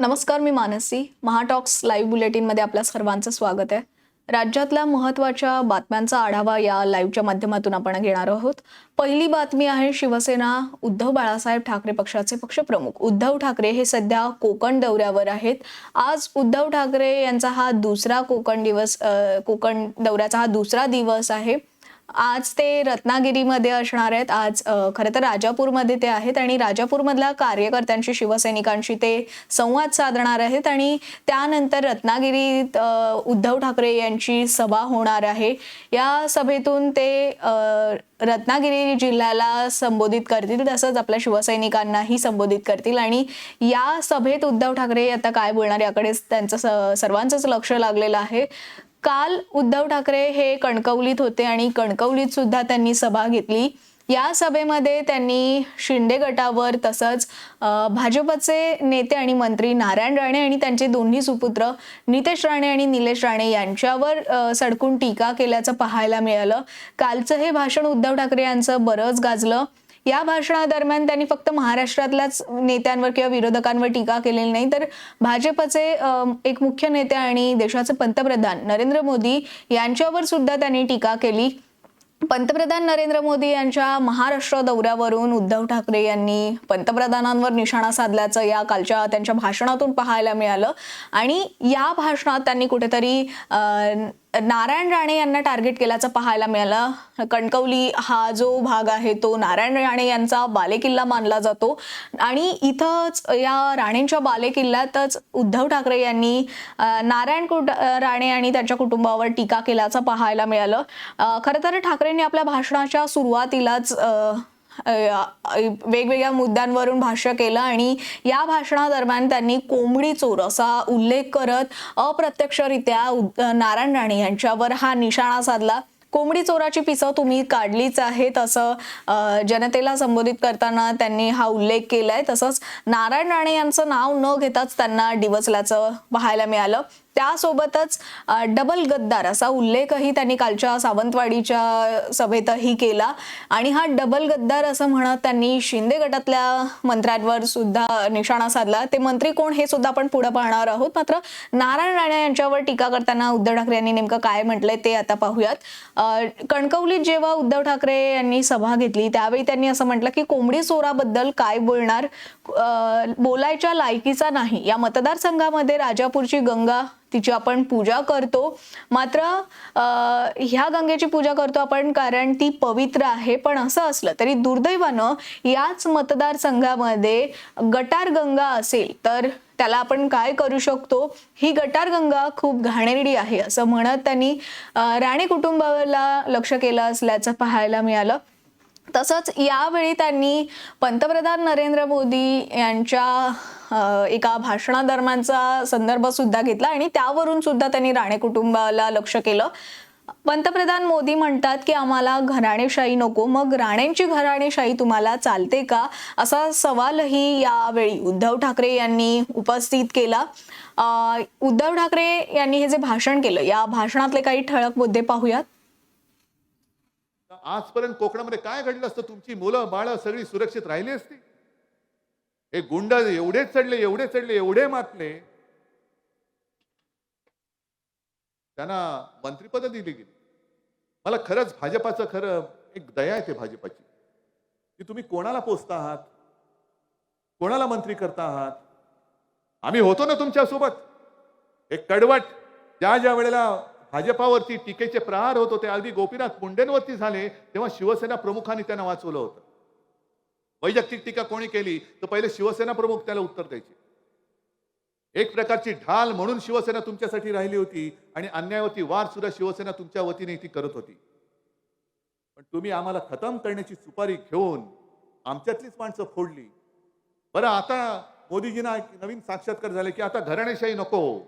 नमस्कार मी मानसी. महाटॉक्स लाईव्ह बुलेटिनमध्ये आपल्या सर्वांचं स्वागत आहे. राज्यातल्या महत्त्वाच्या बातम्यांचा आढावा या लाईव्हच्या माध्यमातून आपण घेणार आहोत. पहिली बातमी आहे शिवसेना उद्धव बाळासाहेब ठाकरे पक्षाचे पक्षप्रमुख. उद्धव ठाकरे हे सध्या कोकण दौऱ्यावर आहेत. आज उद्धव ठाकरे यांचा हा दुसरा कोकण दिवस कोकण दौऱ्याचा हा दुसरा दिवस आहे. आज ते रत्नागिरीमध्ये असणार आहेत. आज खरं तर राजापूरमध्ये ते आहेत आणि राजापूरमधल्या कार्यकर्त्यांशी शिवसैनिकांशी ते संवाद साधणार आहेत आणि त्यानंतर रत्नागिरीत उद्धव ठाकरे यांची सभा होणार आहे. या सभेतून ते रत्नागिरी जिल्ह्याला संबोधित करतील तसंच आपल्या शिवसैनिकांनाही संबोधित करतील आणि या सभेत उद्धव ठाकरे आता काय बोलणार याकडे त्यांचं स- सर्वांचंच लक्ष लागलेलं आहे. काल उद्धव ठाकरे हे कणकवलीत होते आणि कणकवलीत सुद्धा त्यांनी सभा घेतली. या सभेमध्ये त्यांनी शिंदे गटावर तसंच भाजपचे नेते आणि मंत्री नारायण राणे आणि त्यांचे दोन्ही सुपुत्र नितेश राणे आणि निलेश राणे यांच्यावर सडकून टीका केल्याचं पाहायला मिळालं. कालचं हे भाषण उद्धव ठाकरे यांचं बरंच गाजलं. या भाषणादरम्यान त्यांनी फक्त महाराष्ट्रातल्याच नेत्यांवर किंवा विरोधकांवर टीका केलेली नाही तर भाजपचे एक मुख्य नेते आणि देशाचे पंतप्रधान नरेंद्र मोदी यांच्यावर सुद्धा त्यांनी टीका केली. पंतप्रधान नरेंद्र मोदी यांच्या महाराष्ट्र दौऱ्यावरून उद्धव ठाकरे यांनी पंतप्रधानांवर निशाणा साधल्याचं या कालच्या त्यांच्या भाषणातून पाहायला मिळालं. आणि या भाषणात त्यांनी कुठेतरी नारायण राणे यांना टार्गेट केल्याचं पाहायला मिळालं. कणकवली हा जो भाग आहे तो नारायण राणे यांचा बालेकिल्ला मानला जातो. आणि इथंच या राणेंच्या बालेकिल्ल्यातच उद्धव ठाकरे यांनी नारायण कुट राणे आणि त्यांच्या कुटुंबावर टीका केल्याचं पाहायला मिळालं. खरं तर ठाकरेंनी आपल्या भाषणाच्या सुरुवातीलाच वेगवेगळ्या मुद्द्यांवरून भाष्य केलं आणि या भाषणादरम्यान त्यांनी कोंबडी चोर असा उल्लेख करत अप्रत्यक्षरित्या नारायण राणे यांच्यावर हा निशाणा साधला. कोंबडी चोराची पिसं तुम्ही काढलीच आहेत असं जनतेला संबोधित करताना त्यांनी हा उल्लेख केलाय. तसंच नारायण राणे यांचं नाव न घेताच त्यांना डिवचल्याचं पाहायला मिळालं. त्यासोबतच डबल गद्दार असा उल्लेखही त्यांनी कालच्या सावंतवाडीच्या सभेतही केला. आणि हा डबल गद्दार असं म्हणत त्यांनी शिंदे गटातल्या मंत्र्यांवर सुद्धा निशाणा साधला. ते मंत्री कोण हे सुद्धा आपण पुढे पाहणार आहोत. मात्र नारायण राणे यांच्यावर टीका करताना उद्धव ठाकरे यांनी नेमकं काय म्हटलंय ते आता पाहूयात. कणकवलीत जेव्हा उद्धव ठाकरे यांनी सभा घेतली त्यावेळी त्यांनी असं म्हटलं की कोंबडी चोराबद्दल काय बोलणार? बोलायच्या लायकीचा नाही. या मतदारसंघामध्ये राजापूरची गंगा तिची आपण पूजा करतो. मात्र ह्या गंगेची पूजा करतो आपण कारण ती पवित्र आहे. पण असं असलं तरी दुर्दैवानं याच मतदारसंघामध्ये गटार गंगा असेल तर त्याला आपण काय करू शकतो? ही गटार गंगा खूप घाणेरडी आहे असं म्हणत त्यांनी राणे कुटुंबाला लक्ष केलं असल्याचं पाहायला मिळालं. तसंच यावेळी त्यांनी पंतप्रधान नरेंद्र मोदी यांच्या एका भाषणादरम्यानचा संदर्भ सुद्धा घेतला आणि त्यावरून सुद्धा त्यांनी राणे कुटुंबाला लक्ष केलं. पंतप्रधान मोदी म्हणतात की आम्हाला घराणेशाही नको मग राणेंची घराणेशाही तुम्हाला चालते का? असा सवालही यावेळी उद्धव ठाकरे यांनी उपस्थित केला. उद्धव ठाकरे यांनी हे जे भाषण केलं या भाषणातले काही ठळक मुद्दे पाहूयात. आजपर्यंत कोकणामध्ये काय घडलं असतं? तुमची मुलं बाळं सगळी सुरक्षित राहिली असती. हे गुंड एवढे चढले एवढे चढले एवढे मातले. त्यांना मंत्रीपद दिली गेली. मला खरंच भाजपाचं खरं एक दया येते भाजपाची. की तुम्ही कोणाला पोचता आहात? कोणाला मंत्री करता आहात? आम्ही होतो ना तुमच्यासोबत. एक कडवट ज्या ज्या वेळेला भाजपावरती टीकेचे प्रहार होत होते. अगदी गोपीनाथ मुंडेंवरती झाले तेव्हा शिवसेना प्रमुखांनी त्यांना वाचवलं होतं. वैयक्तिक टीका कोणी केली तर पहिले शिवसेना प्रमुख त्याला उत्तर द्यायचे. एक प्रकारची ढाल म्हणून शिवसेना तुमच्यासाठी राहिली होती आणि अन्यायावरती वार सुद्धा शिवसेना तुमच्या वतीने ती करत होती. पण तुम्ही आम्हाला खतम करण्याची सुपारी घेऊन आमच्यातलीच माणसं फोडली. बरं आता मोदीजींना एक नवीन साक्षात्कार झाले की आता घराणेशाही नको.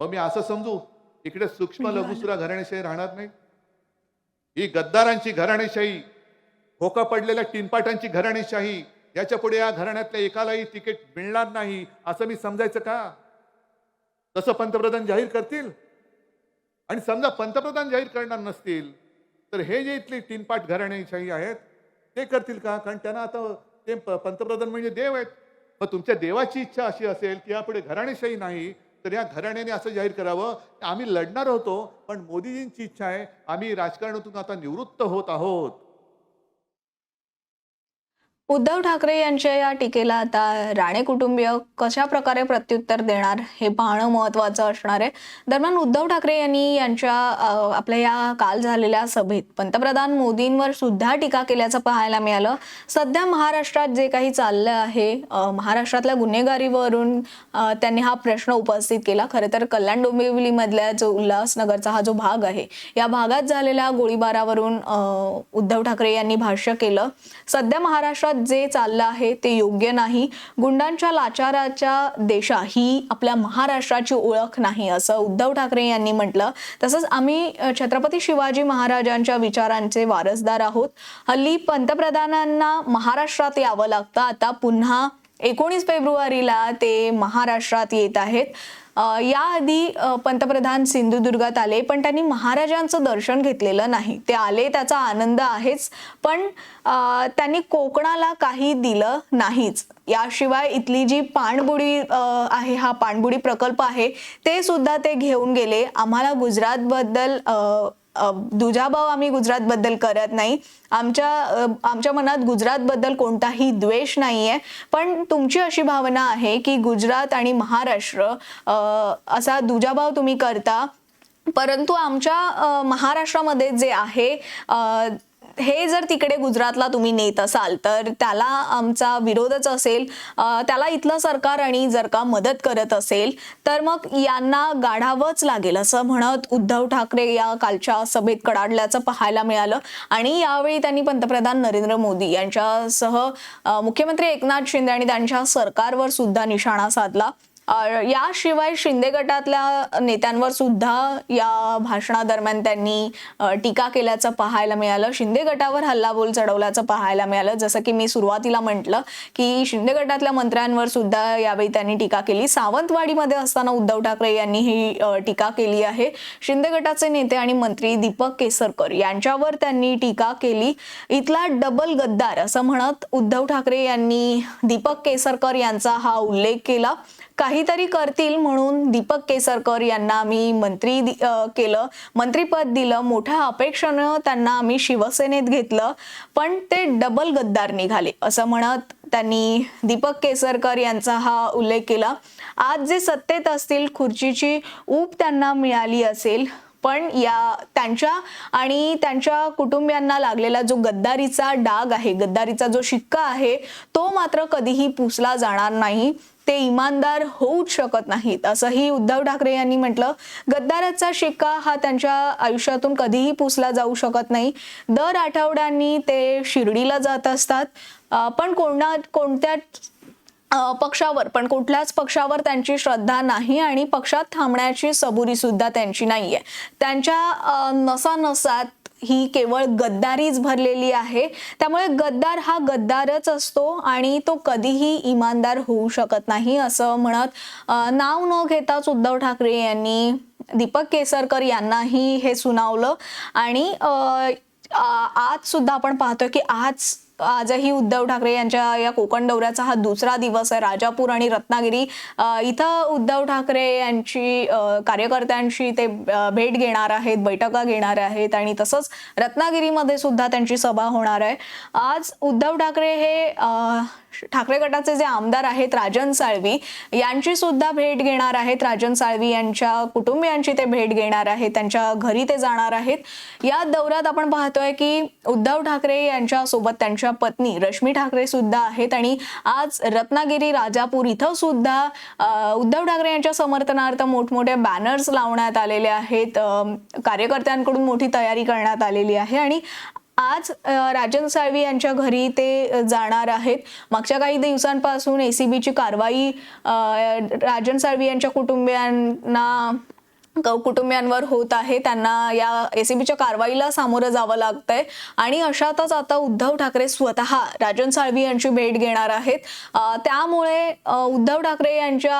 मग मी असं समजू इकडे सूक्ष्म लघु सुद्धा घराणेशाही राहणार नाही. ही गद्दारांची घराणेशाही खोका पडलेल्या टिनपाटांची घराणेशाही याच्यापुढे या घराण्यातल्या एकालाही तिकीट मिळणार नाही असं मी समजायचं का? तसं पंतप्रधान जाहीर करतील? आणि समजा पंतप्रधान जाहीर करणार नसतील तर हे जे इथले तीनपाट घराणेशाही आहेत ते करतील का? कारण त्यांना आता ते पंतप्रधान म्हणजे देव आहेत. मग तुमच्या देवाची इच्छा अशी असेल की यापुढे घराणेशाही नाही तर या घराण्याने असं जाहीर करावं आम्ही लढणार होतो पण मोदीजींची इच्छा आहे आम्ही राजकारणातून आता निवृत्त होत आहोत. उद्धव ठाकरे यांच्या या टीकेला आता राणे कुटुंबीय कशा प्रकारे प्रत्युत्तर देणार हे पाहणं महत्वाचं असणार आहे. दरम्यान उद्धव ठाकरे यांनी यांच्या आपल्या या काल झालेल्या सभेत पंतप्रधान मोदींवर सुद्धा टीका केल्याचं पाहायला मिळालं. सध्या महाराष्ट्रात जे काही चाललं आहे महाराष्ट्रातल्या गुन्हेगारीवरून त्यांनी हा प्रश्न उपस्थित केला. खरं तर कल्याण डोंबिवलीमधल्या जो उल्हासनगरचा हा जो भाग आहे या भागात झालेल्या गोळीबारावरून उद्धव ठाकरे यांनी भाष्य केलं. सध्या महाराष्ट्रात जे चाललं आहे ते योग्य नाही. गुंडांच्या लाचाराच्या देशा ही आपल्या महाराष्ट्राची ओळख नाही असं उद्धव ठाकरे यांनी म्हटलं. तसंच आम्ही छत्रपती शिवाजी महाराजांच्या विचारांचे वारसदार आहोत. हल्ली पंतप्रधानांना महाराष्ट्रात यावं लागतं. आता पुन्हा एकोणीस फेब्रुवारीला ते महाराष्ट्रात येत आहेत. याआधी पंतप्रधान सिंधुदुर्गात आले पण त्यांनी महाराजांचं दर्शन घेतलेलं नाही. ते आले त्याचा आनंद आहेच पण त्यांनी कोकणाला काही दिलं नाहीच. याशिवाय इथली जी पाणबुडी आहे हा पाणबुडी प्रकल्प आहे ते सुद्धा ते घेऊन गेले. आम्हाला गुजरातबद्दल दुजाभाव आम्ही गुजरातबद्दल करत नाही. आमच्या आमच्या मनात गुजरातबद्दल कोणताही द्वेष नाही आहे पण तुमची अशी भावना आहे की गुजरात आणि महाराष्ट्र असा दुजाभाव तुम्ही करता. परंतु आमच्या महाराष्ट्रामध्ये जे आहे हे जर तिकडे गुजरातला तुम्ही नेत असाल तर त्याला आमचा विरोधच असेल त्याला इथलं सरकार आणि जर का मदत करत असेल तर मग यांना गाढावंच लागेल असं म्हणत उद्धव ठाकरे या कालच्या सभेत कडाडल्याचं पाहायला मिळालं. आणि यावेळी त्यांनी पंतप्रधान नरेंद्र मोदी यांच्यासह मुख्यमंत्री एकनाथ शिंदे आणि त्यांच्या सरकारवर सुद्धा निशाणा साधला. याशिवाय शिंदे गटातल्या नेत्यांवर सुद्धा या भाषणादरम्यान त्यांनी टीका केल्याचं पाहायला मिळालं. शिंदे गटावर हल्लाबोल चढवल्याचं पाहायला मिळालं. जसं की मी सुरुवातीला म्हटलं की शिंदे गटातल्या मंत्र्यांवर सुद्धा यावेळी त्यांनी टीका केली. सावंतवाडीमध्ये असताना उद्धव ठाकरे यांनी ही टीका केली आहे. शिंदे गटाचे नेते आणि मंत्री दीपक केसरकर यांच्यावर त्यांनी टीका केली. इथला डबल गद्दार असं म्हणत उद्धव ठाकरे यांनी दीपक केसरकर यांचा हा उल्लेख केला. काहीतरी करतील म्हणून दीपक केसरकर यांना आम्ही मंत्री दि- केलं मंत्रीपद दिलं मोठ्या अपेक्षेनं त्यांना आम्ही शिवसेनेत घेतलं पण ते डबल गद्दार निघाले. असं म्हणत त्यांनी दीपक केसरकर यांचा हा उल्लेख केला. आज जे सत्तेत असतील खुर्चीची ऊब त्यांना मिळाली असेल पण या त्यांच्या आणि त्यांच्या कुटुंबियांना लागलेला जो गद्दारीचा डाग आहे गद्दारीचा जो शिक्का आहे तो मात्र कधीही पुसला जाणार नाही. ते इमानदार होऊच शकत नाहीत असंही उद्धव ठाकरे यांनी म्हटलं. गद्दाराचा शिक्का हा त्यांच्या आयुष्यातून कधीही पुसला जाऊ शकत नाही. दर आठवड्यांनी ते शिर्डीला जात असतात. पण कोणा कोणत्या पक्षावर पण कुठल्याच पक्षावर त्यांची श्रद्धा नाही आणि पक्षात थांबण्याची सबुरी सुद्धा त्यांची नाहीये. त्यांच्या नसानसात ही केवळ गद्दारीच भरलेली आहे. त्यामुळे गद्दार हा गद्दारच असतो आणि तो कधीही इमानदार होऊ शकत नाही असं म्हणत नाव न घेताच उद्धव ठाकरे यांनी दीपक केसरकर यांनाही हे सुनावलं. आणि आज सुद्धा आपण पाहतोय की आज आजही उद्धव ठाकरे यांच्या या कोकण दौऱ्याचा हा दुसरा दिवस आहे. राजापूर आणि रत्नागिरी इथं उद्धव ठाकरे यांची कार्यकर्त्यांशी ते भेट घेणार आहेत बैठका घेणार आहेत आणि तसंच रत्नागिरीमध्ये सुद्धा त्यांची सभा होणार आहे. आज उद्धव ठाकरे हे ठाकरे गटाचे जे आमदार आहेत राजन साळवी यांची सुद्धा भेट घेणार आहेत. राजन साळवी यांच्या कुटुंबियांची ते भेट घेणार आहेत. त्यांच्या घरी ते जाणार आहेत. या दौऱ्यात आपण पाहतोय की उद्धव ठाकरे यांच्या सोबत त्यांच्या पत्नी रश्मी ठाकरे सुद्धा आहेत आणि आज रत्नागिरी राजापूर इथं सुद्धा उद्धव ठाकरे यांच्या समर्थनार्थ मोठमोठे बॅनर्स लावण्यात आलेले आहेत. कार्यकर्त्यांकडून मोठी तयारी करण्यात आलेली आहे आणि आज राजन साळवी यांच्या घरी ते जाणार आहेत. मागच्या काही दिवसांपासून एसीबीची कारवाई राजन साळवी यांच्या कुटुंबियांना कुटुंबियांवर होत आहे. त्यांना या एसीबीच्या कारवाईला सामोरं जावं लागतंय. आणि अशातच आता उद्धव ठाकरे स्वतः राजन साळवी यांची भेट घेणार आहेत. त्यामुळे उद्धव ठाकरे यांच्या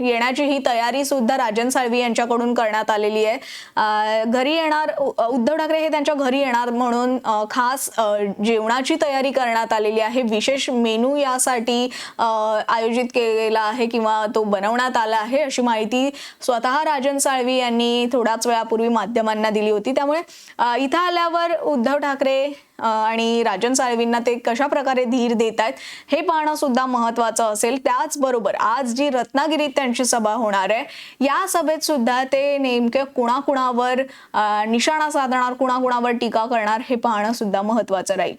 येण्याची ही तयारी सुद्धा राजन साळवी यांच्याकडून करण्यात आलेली आहे. घरी येणार उ- उद्धव ठाकरे हे त्यांच्या घरी येणार म्हणून खास जेवणाची तयारी करण्यात आलेली आहे. विशेष मेनू यासाठी आयोजित केलेला आहे किंवा तो बनवण्यात आला आहे अशी माहिती स्वतः राजन साळवी यांनी थोड्याच वेळापूर्वी माध्यमांना दिली होती. त्यामुळे इथं आल्यावर उद्धव ठाकरे आणि राजन साळवींना ते कशा प्रकारे धीर देत आहेत हे पाहणं सुद्धा महत्वाचं असेल. त्याचबरोबर आज जी रत्नागिरीत त्यांची सभा होणार आहे या सभेत सुद्धा ते नेमके कुणाकुणावर निशाणा साधणार कुणाकुणावर टीका करणार हे पाहणं सुद्धा महत्वाचं राहील.